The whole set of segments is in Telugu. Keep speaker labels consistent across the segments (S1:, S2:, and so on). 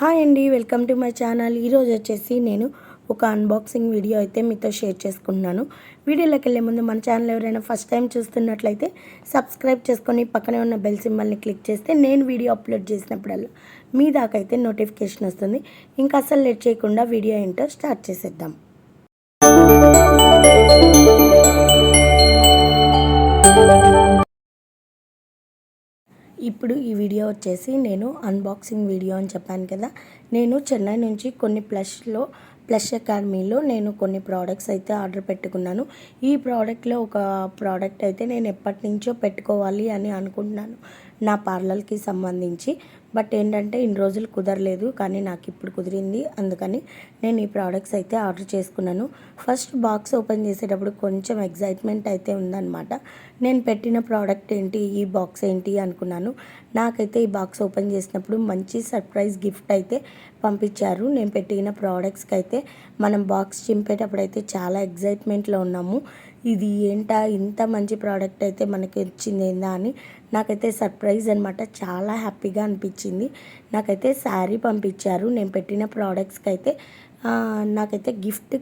S1: హాయ్ అండి వెల్కమ్ టు మై ఛానల్ ఈరోజు వచ్చేసి నేను ఒక అన్బాక్సింగ్ వీడియో అయితే మీతో షేర్ చేసుకుంటున్నాను వీడియోలోకి వెళ్ళే ముందు మన ఛానల్ ఎవరైనా ఫస్ట్ టైం చూస్తున్నట్లయితే సబ్స్క్రైబ్ చేసుకొని పక్కనే ఉన్న బెల్ సింబల్ని క్లిక్ చేస్తే నేను వీడియో అప్లోడ్ చేసినప్పుడల్లా మీ దాకైతే నోటిఫికేషన్ వస్తుంది ఇంకా అసలు లేట్ చేయకుండా వీడియో ఏంటో స్టార్ట్ చేసేద్దాం ఇప్పుడు ఈ వీడియో వచ్చేసి నేను అన్బాక్సింగ్ వీడియో అని చెప్పాను కదా నేను చెన్నై నుంచి కొన్ని ప్లస్లో ప్లస్ అకాడమీలో నేను కొన్ని ప్రోడక్ట్స్ అయితే ఆర్డర్ పెట్టుకున్నాను ఈ ప్రోడక్ట్లో ఒక ప్రోడక్ట్ అయితే నేను ఎప్పటి నుంచో పెట్టుకోవాలి అని అనుకుంటున్నాను నా పార్లర్కి సంబంధించి బట్ ఏంటంటే ఇన్ని రోజులు కుదరలేదు కానీ నాకు ఇప్పుడు కుదిరింది అందుకని నేను ఈ ప్రోడక్ట్స్ అయితే ఆర్డర్ చేసుకున్నాను ఫస్ట్ బాక్స్ ఓపెన్ చేసేటప్పుడు కొంచెం ఎగ్జైట్మెంట్ అయితే ఉందన్నమాట నేను పెట్టిన ప్రోడక్ట్ ఏంటి ఈ బాక్స్ ఏంటి అనుకున్నాను నాకైతే ఈ బాక్స్ ఓపెన్ చేసినప్పుడు మంచి సర్ప్రైజ్ గిఫ్ట్ అయితే పంపించారు నేను పెట్టిన ప్రోడక్ట్స్కి అయితే మనం బాక్స్ చింపేటప్పుడు అయితే చాలా ఎగ్జైట్మెంట్లో ఉన్నాము ఇది ఏంటా ఇంత మంచి ప్రోడక్ట్ అయితే మనకి వచ్చింది ఏందా అని నాకైతే సర్ప్రైజ్ అనమాట చాలా హ్యాపీగా అనిపించింది నాకైతే శారీ పంపించారు నేను పెట్టిన ప్రోడక్ట్స్కి అయితే నాకైతే గిఫ్ట్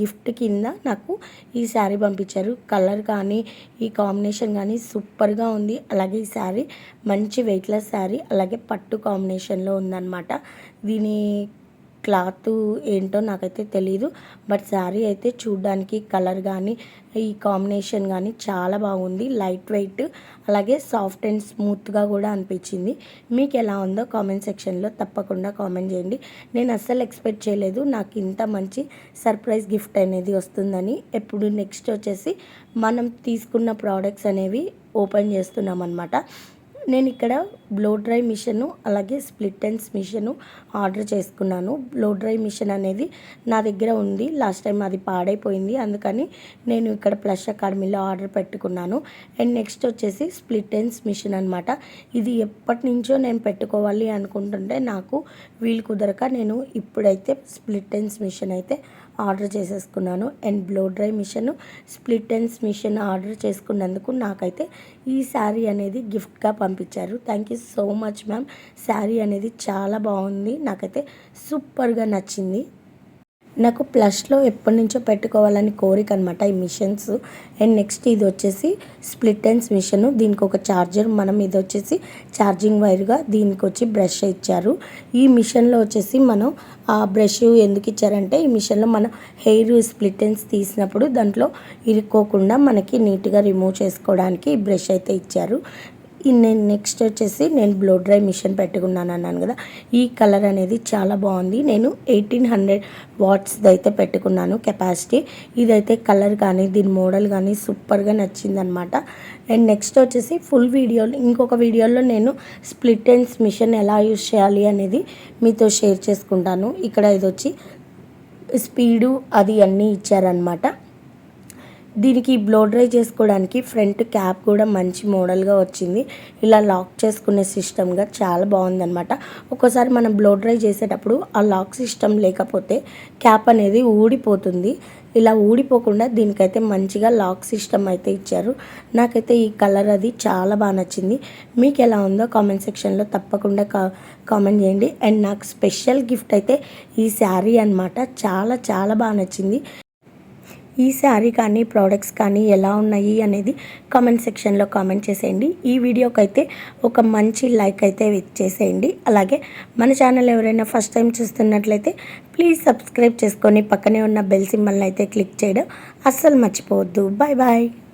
S1: గిఫ్ట్ కింద నాకు ఈ శారీ పంపించారు కలర్ కానీ ఈ కాంబినేషన్ కానీ సూపర్గా ఉంది అలాగే ఈ శారీ మంచి వెయిట్లెస్ శారీ అలాగే పట్టు కాంబినేషన్లో ఉందన్నమాట దీని క్లాత్ ఏంటో నాకైతే తెలియదు బట్ శారీ అయితే చూడ్డానికి కలర్ కానీ ఈ కాంబినేషన్ కానీ చాలా బాగుంది లైట్ వెయిట్ అలాగే సాఫ్ట్ అండ్ స్మూత్గా కూడా అనిపించింది మీకు ఎలా ఉందో కామెంట్ సెక్షన్లో తప్పకుండా కామెంట్ చేయండి నేను అస్సలు ఎక్స్పెక్ట్ చేయలేదు నాకు ఇంత మంచి సర్ప్రైజ్ గిఫ్ట్ అనేది వస్తుందని ఎప్పుడు నెక్స్ట్ వచ్చేసి మనం తీసుకున్న ప్రోడక్ట్స్ అనేవి ఓపెన్ చేస్తున్నాం అనమాట నేను ఇక్కడ బ్లో డ్రై మిషను అలాగే స్ప్లిట్ ఎండ్స్ మిషను ఆర్డర్ చేసుకున్నాను బ్లో డ్రై మిషన్ అనేది నా దగ్గర ఉంది లాస్ట్ టైం అది పాడైపోయింది అందుకని నేను ఇక్కడ ప్లస్ అకాడమీలో ఆర్డర్ పెట్టుకున్నాను అండ్ నెక్స్ట్ వచ్చేసి స్ప్లిట్ ఎండ్స్ మిషన్ అనమాట ఇది ఎప్పటి నుంచో నేను పెట్టుకోవాలి అనుకుంటుంటే నాకు వీలు కుదరక నేను ఇప్పుడైతే స్ప్లిట్ ఎండ్స్ మిషన్ అయితే ఆర్డర్ చేసేసుకున్నాను and blow dry machine split ends machine order చేసుకున్నందుకు నాకైతే ఈ శారీ అనేది గిఫ్ట్గా పంపించారు thank you so much ma'am sari అనేది చాలా బాగుంది నాకైతే సూపర్గా నచ్చింది నాకు ప్లస్లో ఎప్పటి నుంచో పెట్టుకోవాలని కోరిక అనమాట ఈ మిషన్స్ అండ్ నెక్స్ట్ ఇది వచ్చేసి స్ప్లిట్ ఎండ్స్ మిషన్ దీనికి ఒక ఛార్జర్ మనం ఇది వచ్చేసి ఛార్జింగ్ వైర్గా దీనికి వచ్చి బ్రష్ ఇచ్చారు ఈ మిషన్లో వచ్చేసి మనం ఆ బ్రష్ ఎందుకు ఇచ్చారంటే ఈ మిషన్లో మనం హెయిర్ స్ప్లిట్ ఎండ్స్ తీసినప్పుడు దాంట్లో ఇరుక్కోకుండా మనకి నీట్గా రిమూవ్ చేసుకోవడానికి ఈ బ్రష్ అయితే ఇచ్చారు నేను నెక్స్ట్ వచ్చేసి నేను బ్లో డ్రై మిషన్ పెట్టుకున్నాను అన్నాను కదా ఈ కలర్ అనేది చాలా బాగుంది నేను ఎయిటీన్ హండ్రెడ్ వాట్స్ది అయితే పెట్టుకున్నాను కెపాసిటీ ఇదైతే కలర్ కానీ దీని మోడల్ కానీ సూపర్గా నచ్చిందనమాట అండ్ నెక్స్ట్ వచ్చేసి ఫుల్ వీడియోలో ఇంకొక వీడియోలో నేను స్ప్లిట్ ఎండ్స్ మిషన్ ఎలా యూజ్ చేయాలి అనేది మీతో షేర్ చేసుకుంటాను ఇక్కడ ఇది వచ్చి స్పీడు అది అన్నీ ఇచ్చారనమాట దీనికి బ్లో డ్రై చేసుకోవడానికి ఫ్రంట్ క్యాప్ కూడా మంచి మోడల్గా వచ్చింది ఇలా లాక్ చేసుకునే సిస్టమ్గా చాలా బాగుందనమాట ఒక్కోసారి మనం బ్లో డ్రై చేసేటప్పుడు ఆ లాక్ సిస్టమ్ లేకపోతే క్యాప్ అనేది ఊడిపోతుంది ఇలా ఊడిపోకుండా దీనికైతే మంచిగా లాక్ సిస్టమ్ అయితే ఇచ్చారు నాకైతే ఈ కలర్ అది చాలా బాగా నచ్చింది మీకు ఎలా ఉందో కామెంట్ సెక్షన్లో తప్పకుండా కా కామెంట్ చేయండి అండ్ నాకు స్పెషల్ గిఫ్ట్ అయితే ఈ శారీ అనమాట చాలా చాలా బాగా నచ్చింది ఈ శారీ కానీ ప్రోడక్ట్స్ కానీ ఎలా ఉన్నాయి అనేది కామెంట్ సెక్షన్లో కామెంట్ చేసేయండి ఈ వీడియోకి అయితే ఒక మంచి లైక్ అయితే చేసేయండి అలాగే మన ఛానల్ ఎవరైనా ఫస్ట్ టైం చూస్తున్నట్లయితే ప్లీజ్ సబ్స్క్రైబ్ చేసుకొని పక్కనే ఉన్న బెల్ సింబల్ని అయితే క్లిక్ చేయడం అస్సలు మర్చిపోవద్దు బాయ్ బాయ్